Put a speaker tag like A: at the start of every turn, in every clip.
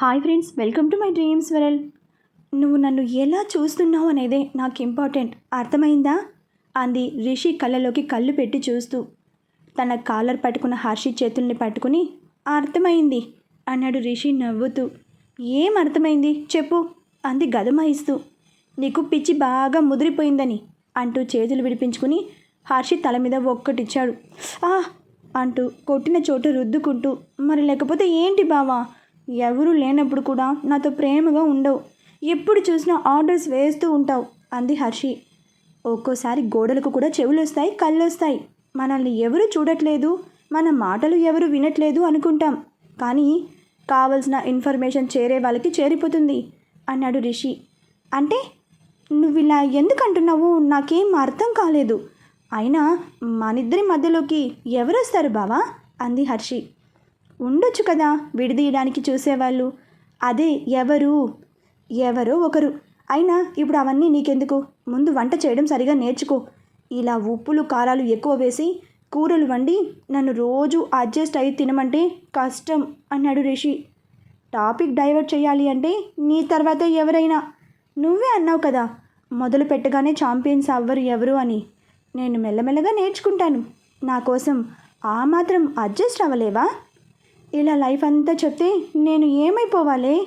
A: Hi friends welcome to my dreams world నువ్వు నన్ను ఎలా చూస్తున్నావు అనేదే నాకు ఇంపార్టెంట్ అర్థమైందా? అంది రిషి కళ్ళలోకి కళ్ళు పెట్టి చూస్తూ. తన కాలర్ పట్టుకున్న హర్షి చేతుల్ని పట్టుకుని అర్థమైంది అన్నాడు రిషి నవ్వుతూ. ఏం అర్థమైంది? చెప్పు అంది గదమాయిస్తూ. నీకు పిచ్చి బాగా ముదిరిపోయిందని అంటూ చేతులు విడిపించుకుని హర్షి తల మీద ఒక్కటిచ్చాడు. ఆ అంటూ కొట్టిన చోటు రుద్దుకుంటూ. మరి లేకపోతే ఏంటి బావా? ఎవరూ లేనప్పుడు కూడా నాతో ప్రేమగా ఉండవు. ఎప్పుడు చూసినా ఆర్డర్స్ వేస్తూ ఉంటావు అంది హర్షి. ఒక్కోసారి గోడలకు కూడా చెవులు వస్తాయి మనల్ని ఎవరు చూడట్లేదు. మన మాటలు ఎవరు వినట్లేదు అనుకుంటాం. కానీ కావలసిన ఇన్ఫర్మేషన్ చేరే వాళ్ళకి చేరిపోతుంది అన్నాడు రిషి. అంటే నువ్వు ఇలా ఎందుకు అంటున్నావు నాకేం అర్థం కాలేదు. అయినా మనిద్దరి మధ్యలోకి ఎవరు వస్తారు బావా? అంది హర్షి. ఉండొచ్చు కదా విడదీయడానికి చూసేవాళ్ళు. అదే ఎవరు? ఎవరో ఒకరు. అయినా ఇప్పుడు అవన్నీ నీకెందుకు? ముందు వంట చేయడం సరిగా నేర్చుకో. ఇలా ఉప్పులు కారాలు ఎక్కువ వేసి కూరలు వండి నన్ను రోజు అడ్జస్ట్ అయ్యి తినమంటే కష్టం అన్నాడు రిషి. టాపిక్ డైవర్ట్ చేయాలి అంటే నీ తర్వాత ఎవరైనా? నువ్వే అన్నావు కదా మొదలు పెట్టగానే ఛాంపియన్స్ అవ్వరు ఎవరు అని. నేను మెల్లమెల్లగా నేర్చుకుంటాను. నా కోసం ఆ మాత్రం అడ్జస్ట్ అవ్వలేవా? ఇలా లైఫ్ అంతా చెప్తే నేను ఏమైపోవాలి?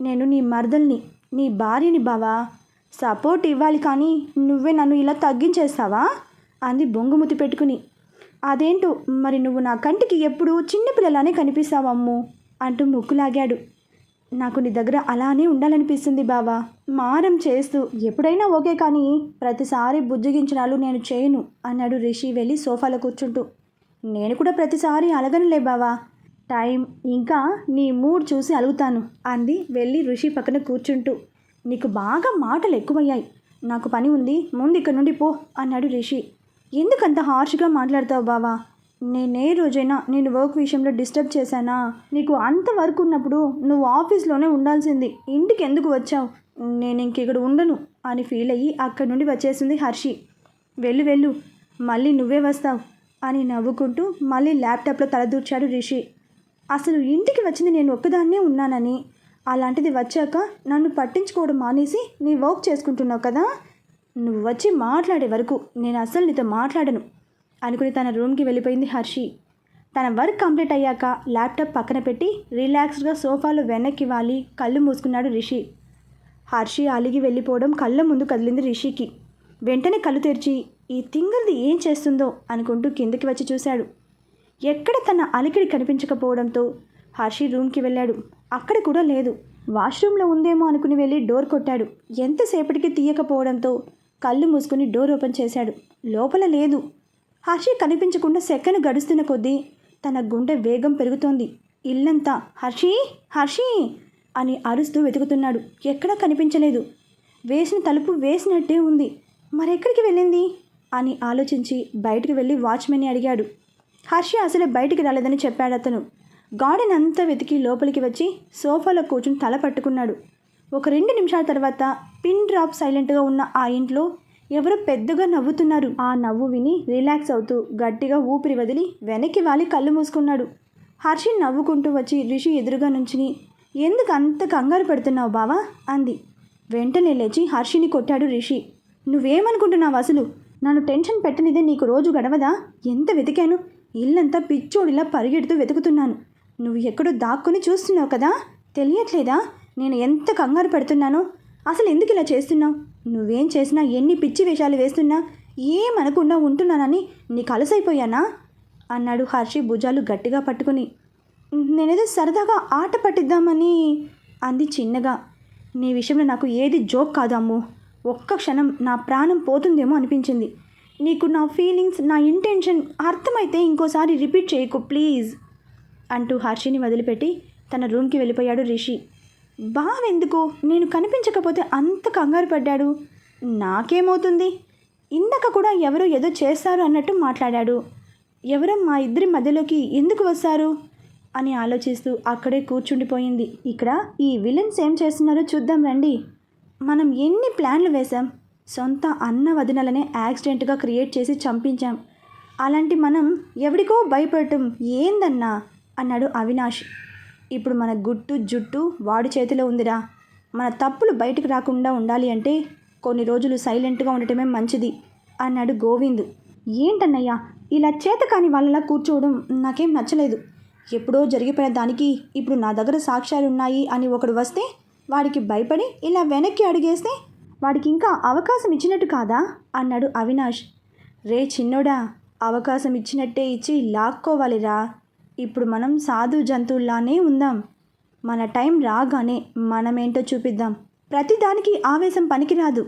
A: నేను నీ మరదల్ని నీ భార్యని బావా. సపోర్ట్ ఇవ్వాలి కానీ నువ్వే నన్ను ఇలా తగ్గించేస్తావా? అంది బొంగుముతి పెట్టుకుని. అదేంటో మరి నువ్వు నా కంటికి ఎప్పుడు చిన్నపిల్లలానే కనిపిస్తావమ్ము అంటూ ముక్కులాగాడు. నాకు నీ దగ్గర అలానే ఉండాలనిపిస్తుంది బావా. మారం చేస్తూ ఎప్పుడైనా ఓకే కానీ ప్రతిసారి బుజ్జగించినాలు నేను చేయను అన్నాడు రిషి వెళ్ళి సోఫాలో కూర్చుంటూ. నేను కూడా ప్రతిసారి అలగనులే బావా. టైం ఇంకా నీ మూడ్ చూసి అలుగుతాను అంది వెళ్ళి ఋషి పక్కన కూర్చుంటూ. నీకు బాగా మాటలు ఎక్కువయ్యాయి. నాకు పని ఉంది ముందు ఇక్కడ నుండి పో అన్నాడు రిషి. ఎందుకంత హార్ష్గా మాట్లాడతావు బావా? నేనే రోజైనా నేను వర్క్ విషయంలో డిస్టర్బ్ చేశానా? నీకు అంత వర్క్ ఉన్నప్పుడు నువ్వు ఆఫీస్లోనే ఉండాల్సింది. ఇంటికి ఎందుకు వచ్చావు? నేను ఇంక ఇక్కడ ఉండను అని ఫీల్ అయ్యి అక్కడి నుండి వచ్చేసింది హర్షి. వెళ్ళు వెళ్ళు మళ్ళీ నువ్వే వస్తావు అని నవ్వుకుంటూ మళ్ళీ ల్యాప్టాప్లో తలదూర్చాడు రిషి. అసలు ఇంటికి వచ్చింది నేను ఒక్కదాన్నే ఉన్నానని. అలాంటిది వచ్చాక నన్ను పట్టించుకోవడం మానేసి నీ వర్క్ చేసుకుంటున్నావు కదా? నువ్వు వచ్చి మాట్లాడే వరకు నేను అసలు నీతో మాట్లాడను అనుకుని తన రూమ్కి వెళ్ళిపోయింది హర్షి. తన వర్క్ కంప్లీట్ అయ్యాక ల్యాప్టాప్ పక్కన పెట్టి రిలాక్స్డ్గా సోఫాలో వెనక్కి వాలి కళ్ళు మూసుకున్నాడు రిషి. హర్షి అలిగి వెళ్ళిపోవడం కళ్ళ ముందు కదిలింది రిషికి. వెంటనే కళ్ళు తెరిచి ఈ తింగల్ది ఏం చేస్తుందో? అనుకుంటూ కిందకి వచ్చి చూశాడు. ఎక్కడ తన అలికిడి కనిపించకపోవడంతో హర్షి రూమ్కి వెళ్ళాడు. అక్కడ కూడా లేదు. వాష్రూమ్లో ఉందేమో అనుకుని వెళ్ళి డోర్ కొట్టాడు. ఎంతసేపటికి తీయకపోవడంతో కళ్ళు మూసుకుని డోర్ ఓపెన్ చేశాడు. లోపల లేదు. హర్షి కనిపించకుండా సెకను గడుస్తున్న కొద్దీ తన గుండె వేగం పెరుగుతోంది. ఇల్లంతా హర్షి హర్షి అని అరుస్తూ వెతుకుతున్నాడు. ఎక్కడా కనిపించలేదు. వేసిన తలుపు వేసినట్టే ఉంది. మరెక్కడికి వెళ్ళింది? అని ఆలోచించి బయటికి వెళ్ళి వాచ్మెన్ని అడిగాడు. హర్షి అసలు బయటికి రాలేదని చెప్పాడు అతను. గార్డెన్ అంతా వెతికి లోపలికి వచ్చి సోఫాలో కూర్చుని తల పట్టుకున్నాడు. ఒక రెండు నిమిషాల తర్వాత పిన్ డ్రాప్ సైలెంట్గా ఉన్న ఆ ఇంట్లో ఎవరో పెద్దగా నవ్వుతున్నారు. ఆ నవ్వు విని రిలాక్స్ అవుతూ గట్టిగా ఊపిరి వదిలి వెనక్కి వాలి కళ్ళు మూసుకున్నాడు. హర్షి నవ్వుకుంటూ వచ్చి రిషి ఎదురుగా నుంచుని ఎందుకు అంత కంగారు పెడుతున్నావు బావా? అంది. వెంటనే లేచి హర్షిని కొట్టాడు రిషి. నువ్వేమనుకుంటున్నావు అసలు? నన్ను టెన్షన్ పెట్టనిదే నీకు రోజు గడవదా? ఎంత వెతికాను? ఇల్లంతా పిచ్చోడిలా పరిగెడుతూ వెతుకుతున్నాను. నువ్వు ఎక్కడో దాక్కుని చూస్తున్నావు కదా? తెలియట్లేదా? నేను ఎంత కంగారు పెడుతున్నానో? అసలు ఎందుకు ఇలా చేస్తున్నావు? నువ్వేం చేసినా ఎన్ని పిచ్చి వేషాలు వేస్తున్నా ఏమనకుండా ఉంటున్నానని నీకు అలసైపోయానా? అన్నాడు హర్షి భుజాలు గట్టిగా పట్టుకుని. నేనేదో సరదాగా ఆట పట్టిద్దామని అంది చిన్నగా. నీ విషయంలో నాకు ఏది జోక్ కాదమ్ము ఒక్క క్షణం నా ప్రాణం పోతుందేమో అనిపించింది. నీకు నా ఫీలింగ్స్ నా ఇంటెన్షన్ అర్థమైతే ఇంకోసారి రిపీట్ చేయకు ప్లీజ్ అంటూ హర్షిని వదిలిపెట్టి తన రూమ్కి వెళ్ళిపోయాడు రిషి. బావెందుకో? నేను కనిపించకపోతే అంత కంగారు పడ్డాడు. నాకేమవుతుంది? ఇందాక కూడా ఎవరో ఏదో చేస్తారు అన్నట్టు మాట్లాడాడు. ఎవరో మా ఇద్దరి మధ్యలోకి ఎందుకు వస్తారు? అని ఆలోచిస్తూ అక్కడే కూర్చుండిపోయింది. ఇక్కడ ఈ విలన్స్ ఏం చేస్తున్నారో చూద్దాం రండి. మనం ఎన్ని ప్లాన్లు వేశాం? సొంత అన్న వదినలనే యాక్సిడెంట్గా క్రియేట్ చేసి చంపించాం. అలాంటి మనం ఎవడికో భయపడటం ఏందన్నా? అన్నాడు అవినాష్. ఇప్పుడు మన గుట్టు జుట్టు వాడి చేతిలో ఉందిరా. మన తప్పులు బయటకు రాకుండా ఉండాలి అంటే కొన్ని రోజులు సైలెంట్గా ఉండటమే మంచిది అన్నాడు గోవింద్. ఏంటన్నయ్యా ఇలా చేత కాని వాళ్ళలా కూర్చోవడం నాకేం నచ్చలేదు. ఎప్పుడో జరిగిపోయిన దానికి ఇప్పుడు నా దగ్గర సాక్ష్యాలు ఉన్నాయి అని ఒకడు వస్తే వాడికి భయపడి ఇలా వెనక్కి అడిగేస్తే వాడికి ఇంకా అవకాశం ఇచ్చినట్టు కాదా? అన్నాడు అవినాష్. రే చిన్నోడా అవకాశం ఇచ్చినట్టే ఇచ్చి లాక్కోవాలిరా. ఇప్పుడు మనం సాధు జంతువుల్లానే ఉందాం. మన టైం రాగానే మనమేంటో చూపిద్దాం. ప్రతిదానికి ఆవేశం పనికిరాదు.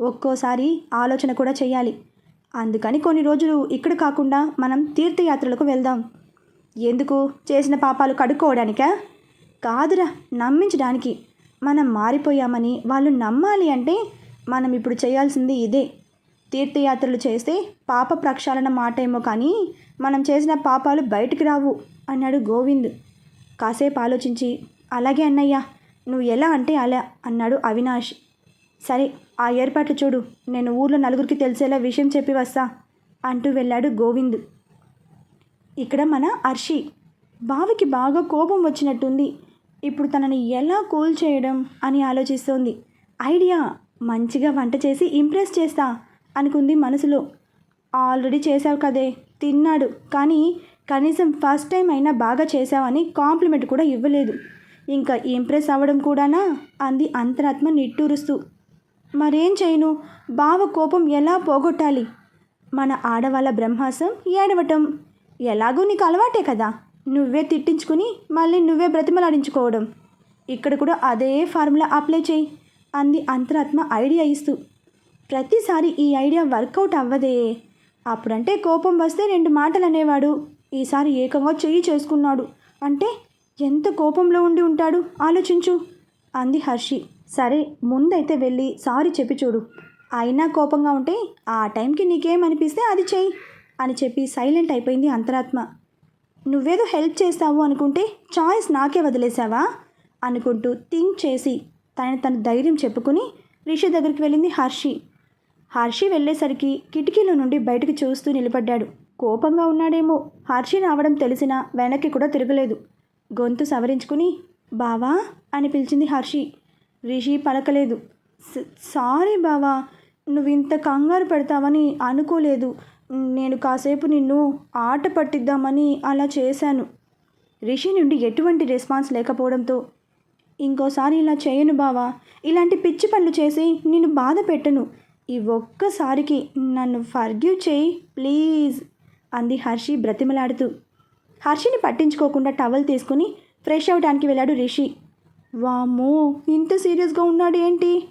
A: ఒక్కోసారి ఆలోచన కూడా చేయాలి అందుకని కొన్ని రోజులు ఇక్కడ కాకుండా మనం తీర్థయాత్రలకు వెళ్దాం. ఎందుకు? చేసిన పాపాలు కడుక్కోవడానికా? కాదురా నమ్మించడానికి. మనం మారిపోయామని వాళ్ళు నమ్మాలి అంటే మనం ఇప్పుడు చేయాల్సింది ఇదే. తీర్థయాత్రలు చేస్తే పాప ప్రక్షాళన మాట ఏమో కానీ మనం చేసిన పాపాలు బయటికి రావు అన్నాడు గోవింద్. కాసేపు ఆలోచించి అలాగే అన్నయ్య నువ్వు ఎలా అంటే అలా అన్నాడు అవినాష్. సరే ఆ ఏర్పాట్లు చూడు నేను ఊర్లో నలుగురికి తెలిసేలా విషయం చెప్పి వస్తా అంటూ వెళ్ళాడు గోవింద్. ఇక్కడ మన అర్షి. బావికి బాగా కోపం వచ్చినట్టుంది. ఇప్పుడు తనని ఎలా కూల్ చేయడం అని ఆలోచిస్తోంది. ఐడియా మంచిగా వంట చేసి ఇంప్రెస్ చేస్తా అనుకుంది మనసులో. ఆల్రెడీ చేశావు కదే తిన్నాడు కానీ కనీసం ఫస్ట్ టైం అయినా బాగా చేశావని కాంప్లిమెంట్ కూడా ఇవ్వలేదు. ఇంకా ఇంప్రెస్ అవ్వడం కూడానా? అంది అంతరాత్మ నిట్టూరుస్తూ. మరేం చేయను? బావ కోపం ఎలా పోగొట్టాలి? మన ఆడవాళ్ళ బ్రహ్మాసం ఏడవటం ఎలాగో నీకు అలవాటే కదా? నువ్వే తిట్టించుకుని మళ్ళీ నువ్వే బ్రతిమలాడించుకోవడం. ఇక్కడ కూడా అదే ఫార్ములా అప్లై చేయి అంది అంతరాత్మ ఐడియా ఇస్తూ. ప్రతిసారి ఈ ఐడియా వర్కౌట్ అవ్వదే. అప్పుడంటే కోపం వస్తే రెండు మాటలు అనేవాడు. ఈసారి ఏకంగా చెయ్యి చేసుకున్నాడు. అంటే ఎంత కోపంలో ఉండి ఉంటాడు? ఆలోచించు అంది హర్షి. సరే ముందైతే వెళ్ళి సారీ చెప్పి చూడు. అయినా కోపంగా ఉంటే ఆ టైంకి నీకేమనిపిస్తే అది చెయ్యి అని చెప్పి సైలెంట్ అయిపోయింది అంతరాత్మ. నువ్వేదో హెల్ప్ చేస్తావు అనుకుంటే చాయిస్ నాకే వదిలేసావా అనుకుంటూ థింక్ చేసి తనని తన ధైర్యం చెప్పుకుని రిషి దగ్గరికి వెళ్ళింది హర్షి. హర్షి వెళ్ళేసరికి కిటికీలో నుండి బయటకు చూస్తూ నిలబడ్డాడు. కోపంగా ఉన్నాడేమో. హర్షి రావడం తెలిసినా వెనక్కి కూడా తిరగలేదు. గొంతు సవరించుకుని బావా అని పిలిచింది హర్షి. రిషి పలకలేదు. "స- సారీ బావా. నువ్వు ఇంత కంగారు పెడతావని అనుకోలేదు. నేను కాసేపు నిన్ను ఆట పట్టిద్దామని అలా చేశాను. రిషి నుండి ఎటువంటి రెస్పాన్స్ లేకపోవడంతో ఇంకోసారి ఇలా చేయను బావా. ఇలాంటి పిచ్చి పనులు చేసి నేను బాధ పెట్టను. ఈ ఒక్కసారికి నన్ను ఫర్గ్యూ చేయి ప్లీజ్ అంది హర్షి బ్రతిమలాడుతూ. హర్షిని పట్టించుకోకుండా టవల్ తీసుకుని ఫ్రెష్ అవడానికి వెళ్ళాడు రిషి. వామ్మో ఇంత సీరియస్గా ఉన్నాడు ఏంటి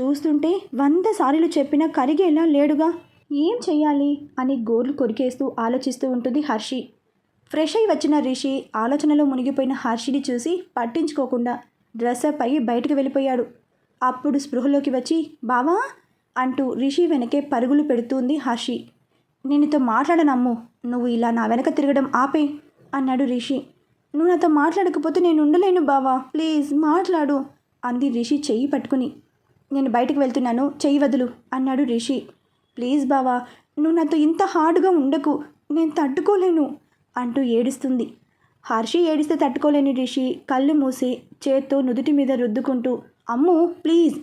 A: చూస్తుంటే వంద సార్లు చెప్పినా కరిగేలా లేడుగా. ఏం చెయ్యాలి? అని గోర్లు కొరికేస్తూ ఆలోచిస్తూ ఉంటుంది హర్షి. ఫ్రెష్ అయి వచ్చిన రిషి ఆలోచనలో మునిగిపోయిన హర్షిని చూసి పట్టించుకోకుండా డ్రెస్అప్ అయ్యి బయటకు వెళ్ళిపోయాడు. అప్పుడు స్పృహలోకి వచ్చి బావా! అంటూ రిషి వెనకే పరుగులు పెడుతుంది హర్షి. నేనుతో మాట్లాడనమ్ము. నువ్వు ఇలా నా వెనక తిరగడం ఆపే అన్నాడు రిషి. నువ్వు నాతో మాట్లాడకపోతే నేను ఉండలేను బావా. ప్లీజ్ మాట్లాడు అంది రిషి చెయ్యి పట్టుకుని. నేను బయటకు వెళ్తున్నాను. చెయ్యి వదులు అన్నాడు రిషి. ప్లీజ్ బావా నువ్వు నాతో ఇంత హార్డ్గా ఉండకు నేను తట్టుకోలేను అంటూ ఏడుస్తుంది. హర్షి ఏడిస్తే తట్టుకోలేని రిషి కళ్ళు మూసి చేత్తో నుదుటి మీద రుద్దుకుంటూ అమ్ము ప్లీజ్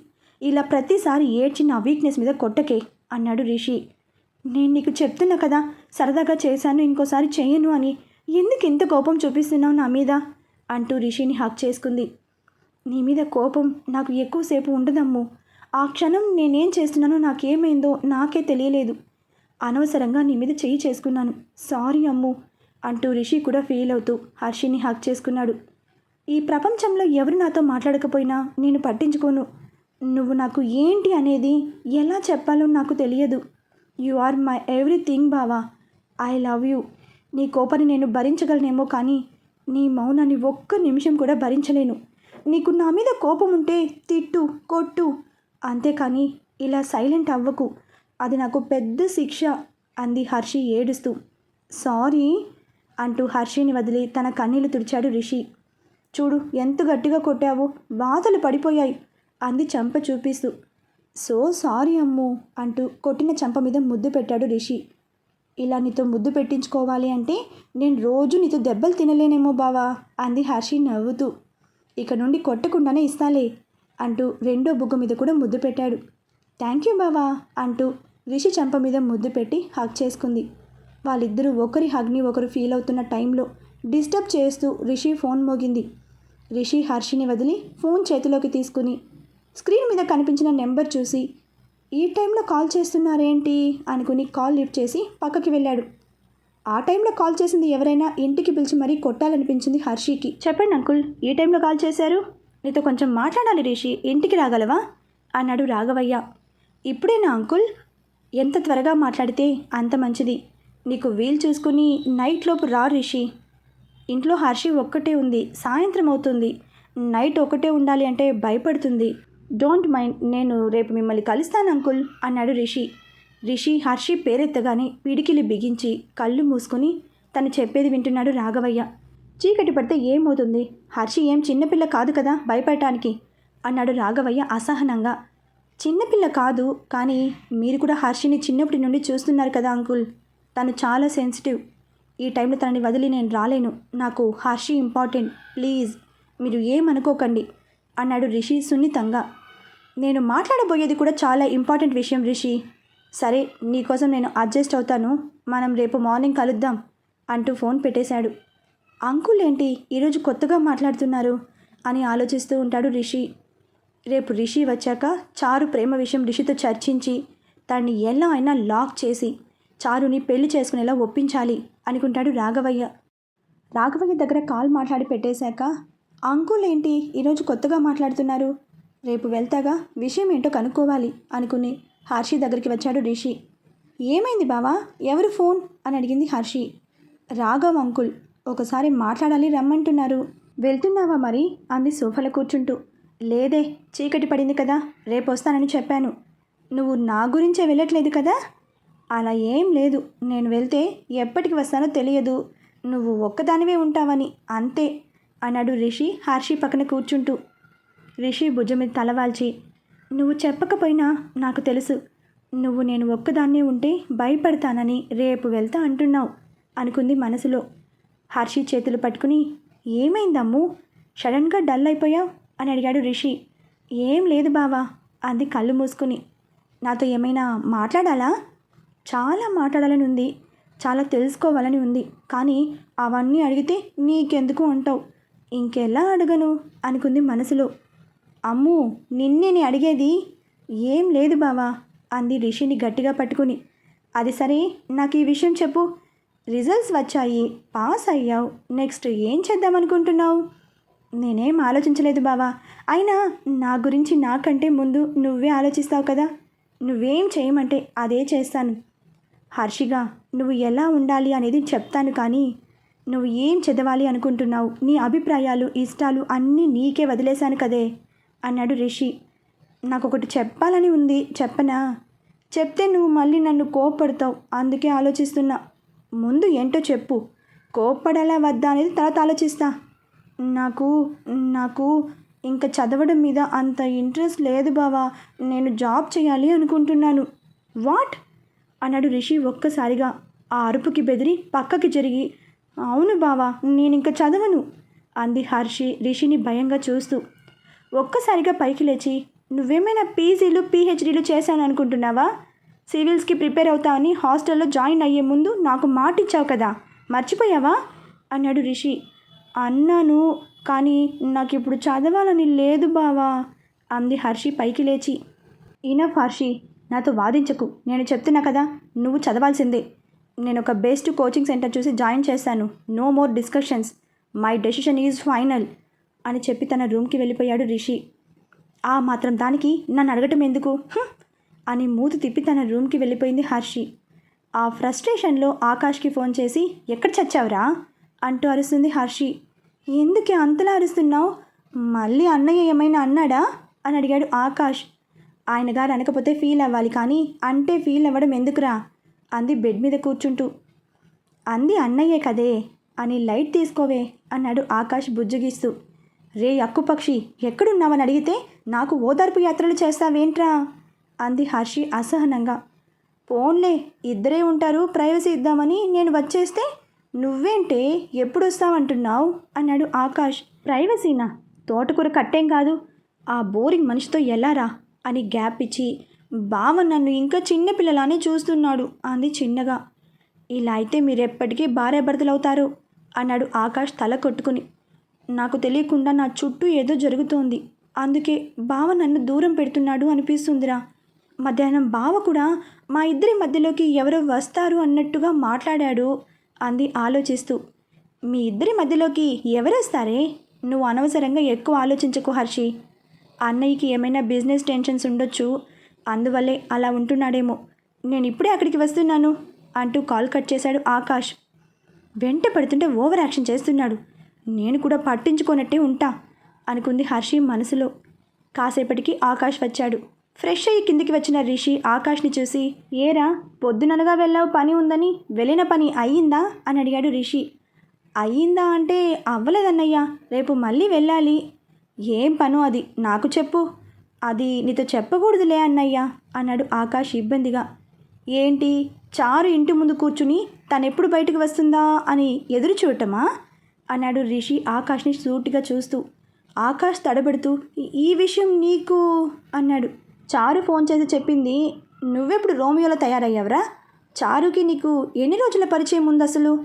A: ఇలా ప్రతిసారి ఏడ్చి నా వీక్నెస్ మీద కొట్టకే అన్నాడు రిషి. నేను నీకు చెప్తున్నా కదా సరదాగా చేశాను ఇంకోసారి చేయను అని. ఎందుకు ఇంత కోపం చూపిస్తున్నావు నా మీద? అంటూ రిషిని హక్ చేసుకుంది. నీ మీద కోపం నాకు ఎక్కువసేపు ఉండదమ్ము. ఆ క్షణం నేనేం చేస్తున్నానో నాకేమైందో నాకే తెలియలేదు. అనవసరంగా నీ మీద చెయ్యి చేసుకున్నాను. సారీ అమ్ము అంటూ రిషి కూడా ఫీల్ అవుతూ హర్షిని హక్ చేసుకున్నాడు. ఈ ప్రపంచంలో ఎవరు నాతో మాట్లాడకపోయినా నేను పట్టించుకోను. నువ్వు నాకు ఏంటి అనేది ఎలా చెప్పాలో నాకు తెలియదు. యు ఆర్ మై ఎవ్రీథింగ్ బావా. I love you. నీ కోపాన్ని నేను భరించగలనేమో కానీ నీ మౌనాన్ని ఒక్క నిమిషం కూడా భరించలేను. నీకు నా మీద కోపం ఉంటే తిట్టు కొట్టు అంతేకాని ఇలా సైలెంట్ అవ్వకు. అది నాకు పెద్ద శిక్ష అంది హర్షి ఏడుస్తూ. సారీ అంటూ హర్షిని వదిలి తన కన్నీళ్ళు తుడిచాడు రిషి. చూడు ఎంత గట్టిగా కొట్టావో బాధలు పడిపోయాయి అంది చంప చూపిస్తూ. సో సారీ అమ్ము అంటూ కొట్టిన చంప మీద ముద్దు పెట్టాడు రిషి. ఇలా నీతో ముద్దు పెట్టించుకోవాలి అంటే నేను రోజు నీతో దెబ్బలు తినలేనేమో బావా అంది హర్షి నవ్వుతూ. ఇక నుండి కొట్టకుండానే ఇస్తాలే అంటూ రెండో బుగ్గ మీద కూడా ముద్దు పెట్టాడు. థ్యాంక్ యూ బావా అంటూ రిషి చంప మీద ముద్దు పెట్టి హగ్ చేసుకుంది. వాళ్ళిద్దరూ ఒకరి హగ్ని ఒకరు ఫీల్ అవుతున్న టైంలో డిస్టర్బ్ చేస్తూ రిషి ఫోన్ మోగింది. రిషి హర్షిని వదిలి ఫోన్ చేతిలోకి తీసుకుని స్క్రీన్ మీద కనిపించిన నెంబర్ చూసి ఈ టైంలో కాల్ చేస్తున్నారేంటి? అనుకుని కాల్ లిఫ్ట్ చేసి పక్కకి వెళ్ళాడు. ఆ టైంలో కాల్ చేసింది ఎవరైనా ఇంటికి పిలిచి మరీ కొట్టాలనిపించింది హర్షికి. చెప్పండి అంకుల్ ఈ టైంలో కాల్ చేశారు? నీతో కొంచెం మాట్లాడాలి రిషి. ఇంటికి రాగలవా? అన్నాడు రాఘవయ్య. ఇప్పుడేనా అంకుల్? ఎంత త్వరగా మాట్లాడితే అంత మంచిది. నీకు వీలు చూసుకుని నైట్లోపు రా రిషి. ఇంట్లో హర్షి ఒక్కటే ఉంది. సాయంత్రం అవుతుంది. నైట్ ఒకటే ఉండాలి అంటే భయపడుతుంది. డోంట్ మైండ్ నేను రేపు మిమ్మల్ని కలుస్తాను అంకుల్ అన్నాడు రిషి. రిషి హర్షి పేరెత్తగానే పిడికిలి బిగించి కళ్ళు మూసుకుని తను చెప్పేది వింటున్నాడు రాఘవయ్య. చీకటి పడితే ఏమవుతుంది? హర్షి ఏం చిన్నపిల్ల కాదు కదా భయపడటానికి? అన్నాడు రాఘవయ్య అసహనంగా. చిన్నపిల్ల కాదు కానీ మీరు కూడా హర్షిని చిన్నప్పటి నుండి చూస్తున్నారు కదా అంకుల్. తను చాలా సెన్సిటివ్. ఈ టైంలో తనని వదిలి నేను రాలేను. నాకు హర్షి ఇంపార్టెంట్. ప్లీజ్ మీరు ఏమనుకోకండి అన్నాడు రిషి సున్నితంగా. నేను మాట్లాడబోయేది కూడా చాలా ఇంపార్టెంట్ విషయం రిషి. సరే నీకోసం నేను అడ్జస్ట్ అవుతాను. మనం రేపు మార్నింగ్ కలుద్దాం అంటూ ఫోన్ పెట్టేశాడు. అంకుల్ ఏంటి ఈరోజు కొత్తగా మాట్లాడుతున్నారు అని ఆలోచిస్తూ ఉంటాడు రిషి. రేపు రిషి వచ్చాక చారు ప్రేమ విషయం రిషితో చర్చించి తన్ని ఎలా అయినా లాక్ చేసి చారుని పెళ్ళి చేసుకునేలా ఒప్పించాలి అనుకుంటాడు రాఘవయ్య. రాఘవయ్య దగ్గర కాల్ మాట్లాడి పెట్టేశాక అంకుల్ ఏంటి ఈరోజు కొత్తగా మాట్లాడుతున్నారు. రేపు వెళ్తాగా? విషయం ఏంటో కనుక్కోవాలి అనుకుని హర్షి దగ్గరికి వచ్చాడు రిషి. ఏమైంది బావా? ఎవరు ఫోన్? అని అడిగింది హర్షి. రాఘవ్ అంకుల్. ఒకసారి మాట్లాడాలి రమ్మంటున్నారు. వెళ్తున్నావా మరి? అంది సోఫాలో కూర్చుంటూ. లేదే చీకటి పడింది కదా రేపు వస్తానని చెప్పాను. నువ్వు నా గురించే వెళ్ళట్లేదు కదా? అలా ఏం లేదు నేను వెళ్తే ఎప్పటికి వస్తానో తెలియదు. నువ్వు ఒక్కదానివే ఉంటావని అంతే అన్నాడు రిషి హర్షి పక్కన కూర్చుంటూ. రిషి భుజం మీద తలవాల్చి నువ్వు చెప్పకపోయినా నాకు తెలుసు. నువ్వు నేను ఒక్కదాన్నే ఉంటే భయపడతానని రేపు వెళ్తా అంటున్నావు అనుకుంది మనసులో. హర్షి చేతులు పట్టుకుని ఏమైందమ్ము? సడన్గా డల్ అయిపోయావు? అని అడిగాడు రిషి. ఏం లేదు బావా అంది కళ్ళు మూసుకుని. నాతో ఏమైనా మాట్లాడాలా? చాలా మాట్లాడాలని ఉంది. చాలా తెలుసుకోవాలని ఉంది. కానీ అవన్నీ అడిగితే నీకెందుకు అంటావు? ఇంకెలా అడగను? అనుకుంది మనసులో. అమ్ము నిన్నే నీ అడిగేది? ఏం లేదు బావా అంది రిషిని గట్టిగా పట్టుకుని. అది సరే నాకు ఈ విషయం చెప్పు. రిజల్ట్స్ వచ్చాయి. పాస్ అయ్యావు. నెక్స్ట్ ఏం చేద్దాం అనుకుంటున్నావు? నేనేం ఆలోచించలేదు బావా. అయినా నా గురించి నాకంటే ముందు నువ్వే ఆలోచిస్తావు కదా. నువ్వేం చేయమంటే అదే చేస్తాను. హర్షిగా నువ్వు ఎలా ఉండాలి అనేది చెప్తాను కానీ నువ్వు ఏం చదవాలి అనుకుంటున్నావు? నీ అభిప్రాయాలు ఇష్టాలు అన్నీ నీకే వదిలేశాను కదే అన్నాడు రిషి. నాకు ఒకటి చెప్పాలని ఉంది. చెప్పనా? చెప్తే నువ్వు మళ్ళీ నన్ను కోప్పడతావు. అందుకే ఆలోచిస్తున్నా. ముందు ఏంటో చెప్పు. కోప్పడాలా వద్దా అనేది తర్వాత ఆలోచిస్తా. నాకు నాకు ఇంకా చదవడం మీద అంత ఇంట్రెస్ట్ లేదు బావా. నేను జాబ్ చేయాలి అనుకుంటున్నాను. వాట్? అన్నాడు రిషి ఒక్కసారిగా. ఆ అరుపుకి బెదిరి పక్కకి జరిగి అవును బావా నేను ఇంకా చదవను. అంది హర్షి రిషిని భయంగా చూస్తూ. ఒక్కసారిగా పైకి లేచి నువ్వేమైనా పీజీలు పీహెచ్డీలు చేశాను అనుకుంటున్నావా సివిల్స్కి ప్రిపేర్ అవుతావని హాస్టల్లో జాయిన్ అయ్యే ముందు నాకు మాట ఇచ్చావు కదా మర్చిపోయావా? అన్నాడు రిషి. అన్నాను కానీ నాకు ఇప్పుడు చదవాలని లేదు బావా అంది హర్షి పైకి లేచి. ఇనఫ్ హర్షి నాతో వాదించకు నేను చెప్తున్నా కదా నువ్వు చదవాల్సిందే. నేను ఒక బెస్ట్ కోచింగ్ సెంటర్ చూసి జాయిన్ చేశాను no more discussions my decision is final అని చెప్పి తన రూమ్కి వెళ్ళిపోయాడు రిషి. ఆ మాత్రం దానికి నన్ను అడగటం ఎందుకు? అని మూతి తిప్పి తన రూమ్కి వెళ్ళిపోయింది హర్షి. ఆ ఫ్రస్ట్రేషన్లో ఆకాష్కి ఫోన్ చేసి ఎక్కడ చచ్చావురా? అంటూ అరుస్తుంది హర్షి. ఎందుకే అంతలా అరుస్తున్నావు? మళ్ళీ అన్నయ్య ఏమైనా అన్నాడా? అని అడిగాడు ఆకాష్. ఆయన గారు అనకపోతే ఫీల్ అవ్వాలి కానీ అంటే ఫీల్ అవ్వడం ఎందుకురా? అంది బెడ్ మీద కూర్చుంటూ. అంది అన్నయ్యే కదే అని లైట్ తీసుకోవే అన్నాడు ఆకాష్ బుజ్జగిస్తూ. రే అక్కుపక్షి ఎక్కడున్నావని అడిగితే నాకు ఓదార్పు యాత్రలు చేస్తావేంట్రా? అంది హర్షి అసహనంగా. పోన్లే ఇద్దరే ఉంటారు ప్రైవసీ ఇద్దామని నేను వచ్చేస్తే నువ్వేంటే ఎప్పుడు వస్తావంటున్నావు అన్నాడు ఆకాష్. ప్రైవసీనా? తోటకూర కట్టేం కాదు. ఆ బోరింగ్ మనిషితో ఎలారా అని గ్యాప్ ఇచ్చి బావ నన్ను ఇంకా చిన్నపిల్లలానే చూస్తున్నాడు అంది చిన్నగా. ఇలా అయితే మీరెప్పటికీ భార్యాభర్తలవుతారు అన్నాడు ఆకాష్ తల కొట్టుకుని. నాకు తెలియకుండా నా చుట్టూ ఏదో జరుగుతోంది అందుకే బావ నన్ను దూరం పెడుతున్నాడు అనిపిస్తుందిరా. మధ్యాహ్నం బావ కూడా మా ఇద్దరి మధ్యలోకి ఎవరో వస్తారు అన్నట్టుగా మాట్లాడాడు అంది ఆలోచిస్తూ. మీ ఇద్దరి మధ్యలోకి ఎవరు వస్తారే? నువ్వు అనవసరంగా ఎక్కువ ఆలోచించకు హర్షి. అన్నయ్యకి ఏమైనా బిజినెస్ టెన్షన్స్ ఉండొచ్చు. అందువల్లే అలా ఉంటున్నాడేమో. నేను ఇప్పుడే అక్కడికి వస్తున్నాను అంటూ కాల్ కట్ చేశాడు ఆకాష్. వెంట పడుతుంటే ఓవర్ యాక్షన్ చేస్తున్నాడు. నేను కూడా పట్టించుకోనట్టే ఉంటా అనుకుంది హర్షి మనసులో. కాసేపటికి ఆకాష్ వచ్చాడు. ఫ్రెష్ అయ్యి కిందికి వచ్చిన రిషి ఆకాష్ని చూసి ఏరా పొద్దుననగా వెళ్ళావు పని ఉందని? వెళ్ళిన పని అయ్యిందా? అని అడిగాడు రిషి. అయ్యిందా అంటే అవ్వలేదన్నయ్యా రేపు మళ్ళీ వెళ్ళాలి. ఏం పను అది? నాకు చెప్పు. అది నీతో చెప్పకూడదులే అన్నయ్యా అన్నాడు ఆకాష్ ఇబ్బందిగా. ఏంటి? చారు ఇంటి ముందు కూర్చుని తనెప్పుడు బయటకు వస్తుందా అని ఎదురు చూడటమా? అన్నాడు రిషి ఆకాష్ని సూటిగా చూస్తూ. ఆకాష్ తడబెడుతూ ఈ విషయం నీకు అన్నాడు. చారు ఫోన్ చేసి చెప్పింది నువ్వెప్పుడు రోమియోలో తయారయ్యావరా? చారుకి నీకు ఎన్ని రోజుల పరిచయం ఉంది అసలు?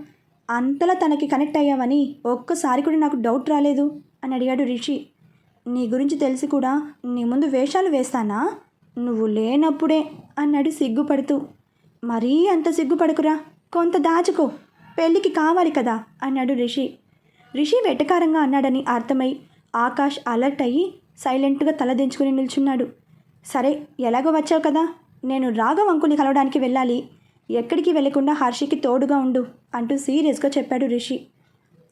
A: అంతలా తనకి కనెక్ట్ అయ్యావని ఒక్కసారి కూడా నాకు డౌట్ రాలేదు అని అడిగాడు రిషి. నీ గురించి తెలిసి కూడా నీ ముందు వేషాలు వేస్తానా? నువ్వు లేనప్పుడే అన్నాడు సిగ్గుపడుతూ. మరీ అంత సిగ్గుపడకురా కొంత దాచుకో పెళ్ళికి కావాలి కదా అన్నాడు రిషి. రిషి వెటకారంగా అన్నాడని అర్థమై ఆకాష్ అలర్ట్ అయ్యి సైలెంట్గా తలదించుకుని నిల్చున్నాడు. సరే ఎలాగో వచ్చావు కదా? నేను రాఘవ్ అంకుల్ని కలవడానికి వెళ్ళాలి. ఎక్కడికి వెళ్ళకుండా హర్షికి తోడుగా ఉండు అంటూ సీరియస్గా చెప్పాడు రిషి.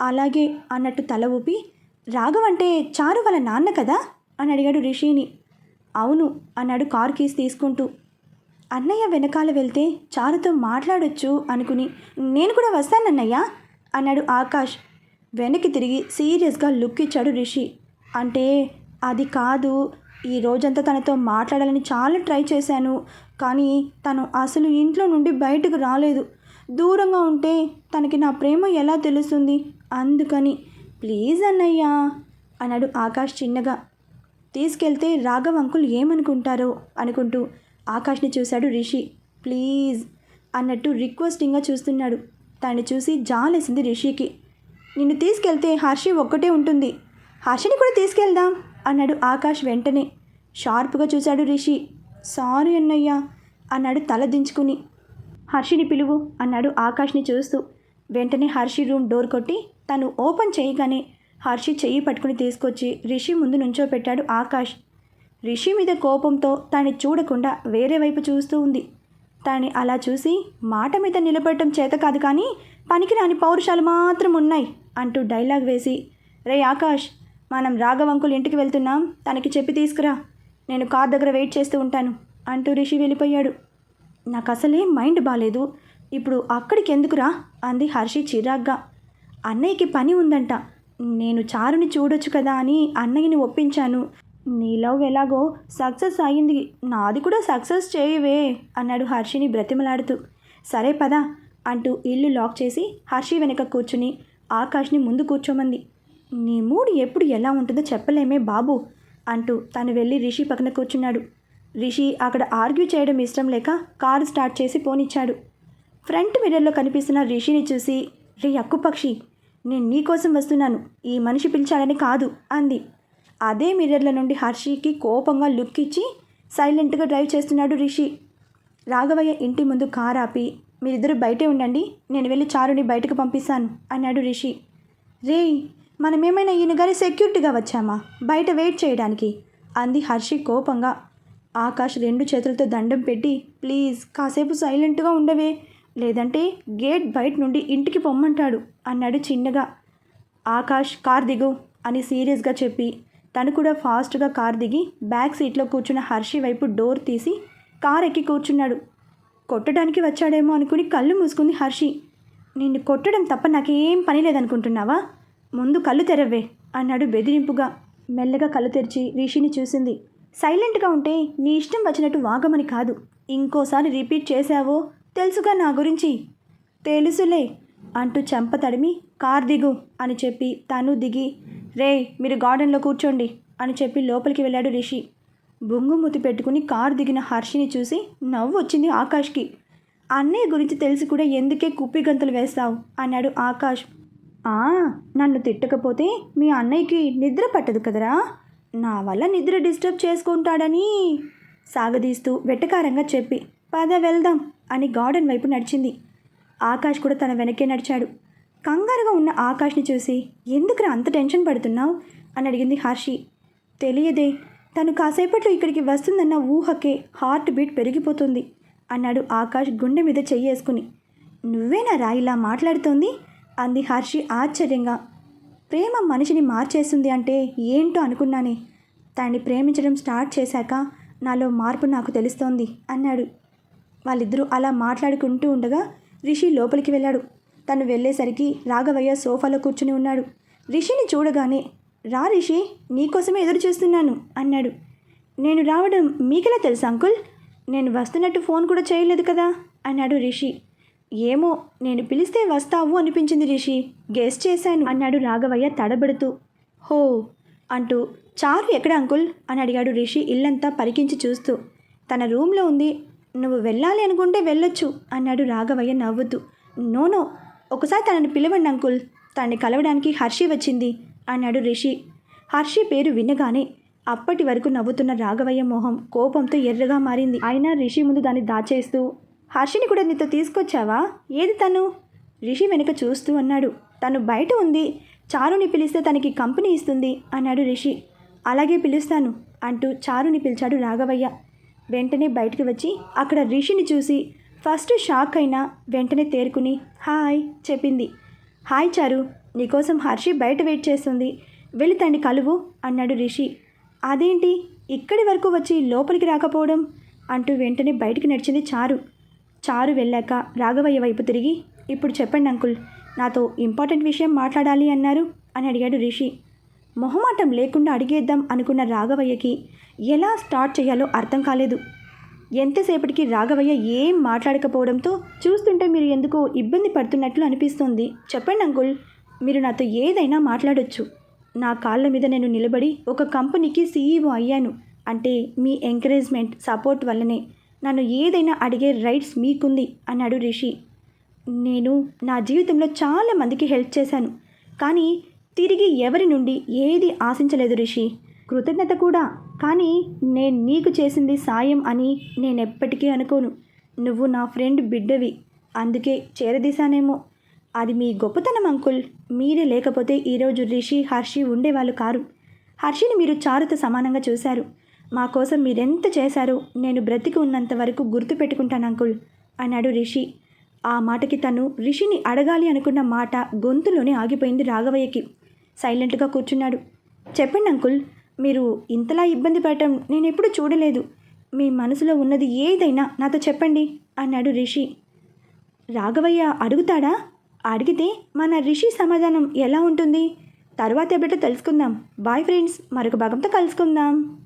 A: అలాగే అన్నట్టు తల ఊపి రాఘవ్ అంటే చారు వాళ్ళ నాన్న కదా? అని అడిగాడు రిషిని. అవును అన్నాడు కార్ కీస్ తీసుకుంటూ. అన్నయ్య వెనకాల వెళ్తే చారుతో మాట్లాడొచ్చు అనుకుని నేను కూడా వస్తానన్నయ్య అన్నాడు ఆకాష్. వెనక్కి తిరిగి సీరియస్గా లుక్ ఇచ్చాడు రిషి. అంటే అది కాదు ఈ రోజంతా తనతో మాట్లాడాలని చాలా ట్రై చేశాను. కానీ తను అసలు ఇంట్లో నుండి బయటకు రాలేదు. దూరంగా ఉంటే తనకి నా ప్రేమ ఎలా తెలుస్తుంది? అందుకని ప్లీజ్ అన్నయ్యా అన్నాడు ఆకాష్ చిన్నగా. తీసుకెళ్తే రాఘవ్ అంకుల్ ఏమనుకుంటారో? అనుకుంటూ ఆకాష్ని చూశాడు రిషి. ప్లీజ్ అన్నట్టు రిక్వెస్టింగ్గా చూస్తున్నాడు. తను చూసి జాలేసింది రిషికి. నిన్ను తీసుకెళ్తే హర్షి ఒక్కటే ఉంటుంది. హర్షిని కూడా తీసుకెళ్దాం అన్నాడు ఆకాష్ వెంటనే. షార్ప్గా చూశాడు రిషి. సారీ అన్నయ్యా అన్నాడు తల దించుకుని. హర్షిని పిలువు అన్నాడు ఆకాష్ని చూస్తూ. వెంటనే హర్షి రూమ్ డోర్ కొట్టి తను ఓపెన్ చేయగానే హర్షి చెయ్యి పట్టుకుని తీసుకొచ్చి రిషి ముందు నుంచోపెట్టాడు ఆకాష్. రిషి మీద కోపంతో తాని చూడకుండా వేరే వైపు చూస్తూ ఉంది. తాని అలా చూసి మాట మీద నిలబడటం చేత కాదు కానీ పనికిరాని పౌరుషాలు మాత్రం ఉన్నాయి అంటూ డైలాగ్ వేసి రే ఆకాష్ మనం రాఘవంకుల్ ఇంటికి వెళ్తున్నాం తనకి చెప్పి తీసుకురా. నేను కార్ దగ్గర వెయిట్ చేస్తూ ఉంటాను అంటూ రిషి వెళ్ళిపోయాడు. నాకు అసలే మైండ్ బాగాలేదు ఇప్పుడు అక్కడికి ఎందుకురా అంది హర్షి చిరాగ్గా. అన్నయ్యకి పని ఉందంట. నేను చారుని చూడొచ్చు కదా అని అన్నయ్యని ఒప్పించాను. నీ లవ్ ఎలాగో సక్సెస్ అయ్యింది. నాది కూడా సక్సెస్ చేయవే అన్నాడు హర్షిని బ్రతిమలాడుతూ. సరే పదా అంటూ ఇల్లు లాక్ చేసి హర్షి వెనక కూర్చుని ఆకాష్ని ముందు కూర్చోమంది. నీ మూడు ఎప్పుడు ఎలా ఉంటుందో చెప్పలేమే బాబు. అంటూ తను వెళ్ళి రిషి పక్కన కూర్చున్నాడు. రిషి అక్కడ ఆర్గ్యూ చేయడం ఇష్టం లేక కారు స్టార్ట్ చేసి పోనిచ్చాడు. ఫ్రంట్ మిర్రర్లో కనిపిస్తున్న రిషిని చూసి రే అక్కుపక్షి నేను నీకోసం వస్తున్నాను. ఈ మనిషి పిలిచాడని కాదు అంది. అదే మిర్రర్ల నుండి హర్షికి కోపంగా లుక్ ఇచ్చి సైలెంట్గా డ్రైవ్ చేస్తున్నాడు రిషి. రాఘవయ్య ఇంటి ముందు కారు ఆపి మీరిద్దరూ బయటే ఉండండి నేను వెళ్ళి చారుని బయటకు పంపిస్తాను అన్నాడు రిషి. రే మనమేమైనా ఈయన గారి సెక్యూరిటీగా వచ్చామా? బయట వెయిట్ చేయడానికి. అంది హర్షి కోపంగా. ఆకాష్ రెండు చేతులతో దండం పెట్టి ప్లీజ్ కాసేపు సైలెంట్గా ఉండవే. లేదంటే గేట్ బయట నుండి ఇంటికి పొమ్మంటాడు అన్నాడు చిన్నగా. ఆకాష్ కార్ దిగు అని సీరియస్గా చెప్పి తను కూడా ఫాస్ట్గా కార్ దిగి బ్యాక్ సీట్లో కూర్చున్న హర్షి వైపు డోర్ తీసి కార్ ఎక్కి కూర్చున్నాడు. కొట్టడానికి వచ్చాడేమో అనుకుని కళ్ళు మూసుకుంది హర్షి. నిన్ను కొట్టడం తప్ప నాకేం పని లేదనుకుంటున్నావా? ముందు కళ్ళు తెరవే అన్నాడు బెదిరింపుగా. మెల్లగా కళ్ళు తెరిచి రిషిని చూసింది. సైలెంట్గా ఉంటే నీ ఇష్టం వచ్చినట్టు వాగమని కాదు. ఇంకోసారి రిపీట్ చేశావో తెలుసుగా నా గురించి. తెలుసులే అంటూ చెంప తడిమి కార్ దిగు అని చెప్పి తను దిగి రే మీరు గార్డెన్లో కూర్చోండి అని చెప్పి లోపలికి వెళ్ళాడు రిషి. బొంగుమూతి పెట్టుకుని కారు దిగిన హర్షిని చూసి నవ్వు వచ్చింది ఆకాష్కి. అన్నయ్య గురించి తెలిసి కూడా ఎందుకే కుప్పి గంతులు వేస్తావు? అన్నాడు ఆకాష్. నన్ను తిట్టకపోతే మీ అన్నయ్యకి నిద్ర పట్టదు కదరా? నా వల్ల నిద్ర డిస్టర్బ్ చేసుకుంటాడని సాగదీస్తూ వెటకారంగా చెప్పి పద వెళ్దాం అని గార్డెన్ వైపు నడిచింది. ఆకాష్ కూడా తన వెనకే నడిచాడు. కంగారుగా ఉన్న ఆకాష్ని చూసి ఎందుకురా అంత టెన్షన్ పడుతున్నావు? అని అడిగింది హర్షి. తెలియదే తను కాసేపట్లో ఇక్కడికి వస్తుందన్న ఊహకే హార్ట్ బీట్ పెరిగిపోతుంది అన్నాడు ఆకాష్ గుండె మీద చెయ్యేసుకుని. నువ్వేనా రా ఇలా మాట్లాడుతోంది? అంది హర్షి ఆశ్చర్యంగా. ప్రేమ మనిషిని మార్చేస్తుంది అంటే ఏంటో అనుకున్నానే. తనని ప్రేమించడం స్టార్ట్ చేశాక నాలో మార్పు నాకు తెలుస్తోంది అన్నాడు. వాళ్ళిద్దరూ అలా మాట్లాడుకుంటూ ఉండగా రిషి లోపలికి వెళ్ళాడు. తను వెళ్ళేసరికి రాఘవయ్య సోఫాలో కూర్చుని ఉన్నాడు. రిషిని చూడగానే రా రిషి నీకోసమే ఎదురు చూస్తున్నాను అన్నాడు. నేను రావడం మీకెలా తెలుసు అంకుల్? నేను వస్తున్నట్టు ఫోన్ కూడా చేయలేదు కదా అన్నాడు రిషి. ఏమో నేను పిలిస్తే వస్తావు అనిపించింది రిషి. గెస్ట్ చేశాను అన్నాడు రాఘవయ్య తడబడుతూ. హో అంటూ చారు ఎక్కడ అంకుల్? అని అడిగాడు రిషి ఇల్లంతా పరికించి చూస్తూ. తన రూమ్లో ఉంది. నువ్వు వెళ్ళాలి అనుకుంటే వెళ్ళొచ్చు అన్నాడు రాఘవయ్య నవ్వుతూ. నోనో ఒకసారి తనని పిలవండి అంకుల్. తనని కలవడానికి హర్షి వచ్చింది అన్నాడు రిషి. హర్షి పేరు వినగానే అప్పటి వరకు నవ్వుతున్న రాఘవయ్య మొహం కోపంతో ఎర్రగా మారింది. అయినా రిషి ముందు దాన్ని దాచేస్తూ హర్షిని కూడా నీతో తీసుకొచ్చావా? ఏది తను? రిషి వెనుక చూస్తూ అన్నాడు. తను బయట ఉంది. చారుని పిలిస్తే తనకి కంపెనీ ఇస్తుంది అన్నాడు రిషి. అలాగే పిలుస్తాను అంటూ చారుని పిలిచాడు రాఘవయ్య. వెంటనే బయటికి వచ్చి అక్కడ రిషిని చూసి ఫస్ట్ షాక్ అయినా వెంటనే తేరుకుని హాయ్ చెప్పింది. హాయ్ చారు నీకోసం హర్షి బయట వెయిట్ చేస్తుంది. వెళ్ళి తండ్రి కలువు అన్నాడు రిషి. అదేంటి? ఇక్కడి వరకు వచ్చి లోపలికి రాకపోవడం అంటూ వెంటనే బయటికి నడిచింది చారు. చారు వెళ్ళాక రాఘవయ్య వైపు తిరిగి ఇప్పుడు చెప్పండి అంకుల్ నాతో ఇంపార్టెంట్ విషయం మాట్లాడాలి అన్నారు అని అడిగాడు రిషి. మొహమాటం లేకుండా అడిగేద్దాం అనుకున్న రాఘవయ్యకి ఎలా స్టార్ట్ చేయాలో అర్థం కాలేదు. ఎంతసేపటికి రాఘవయ్య ఏం మాట్లాడకపోవడంతో చూస్తుంటే మీరు ఎందుకో ఇబ్బంది పడుతున్నట్లు అనిపిస్తోంది. చెప్పండి అంకుల్ మీరు నాతో ఏదైనా మాట్లాడొచ్చు. నా కాళ్ళ మీద నేను నిలబడి ఒక కంపెనీకి సీఈఓ అయ్యాను. అంటే మీ ఎంకరేజ్మెంట్ సపోర్ట్ వల్లనే. నన్ను ఏదైనా అడిగే రైట్స్ మీకుంది అన్నాడు రిషి. నేను నా జీవితంలో చాలా మందికి హెల్ప్ చేశాను కానీ తిరిగి ఎవరి నుండి ఏది ఆశించలేదు రిషి. కృతజ్ఞత కూడా కానీ నేను నీకు చేసింది సాయం అని నేనెప్పటికీ అనుకోను. నువ్వు నా ఫ్రెండ్ బిడ్డవి అందుకే చేరదీశానేమో. అది మీ గొప్పతనం అంకుల్. మీరే లేకపోతే ఈరోజు రిషి హర్షి ఉండేవాళ్ళు కారు. హర్షిని మీరు చారుతో సమానంగా చూశారు. మా కోసం మీరెంత చేశారో నేను బ్రతికి ఉన్నంత వరకు గుర్తుపెట్టుకుంటాను అంకుల్ అన్నాడు రిషి. ఆ మాటకి తను రిషిని అడగాలి అనుకున్న మాట గొంతులోనే ఆగిపోయింది రాఘవయ్యకి. సైలెంట్గా కూర్చున్నాడు. చెప్పండి అంకుల్ మీరు ఇంతలా ఇబ్బంది పడటం నేను ఎప్పుడూ చూడలేదు. మీ మనసులో ఉన్నది ఏదైనా నాతో చెప్పండి అన్నాడు రిషి. రాఘవయ్య అడుగుతాడా? అడిగితే మన రిషి సమాధానం ఎలా ఉంటుంది? తర్వాత ఎప్పుడో తెలుసుకుందాం. బాయ్ ఫ్రెండ్స్ మరొక భాగంతో కలుసుకుందాం.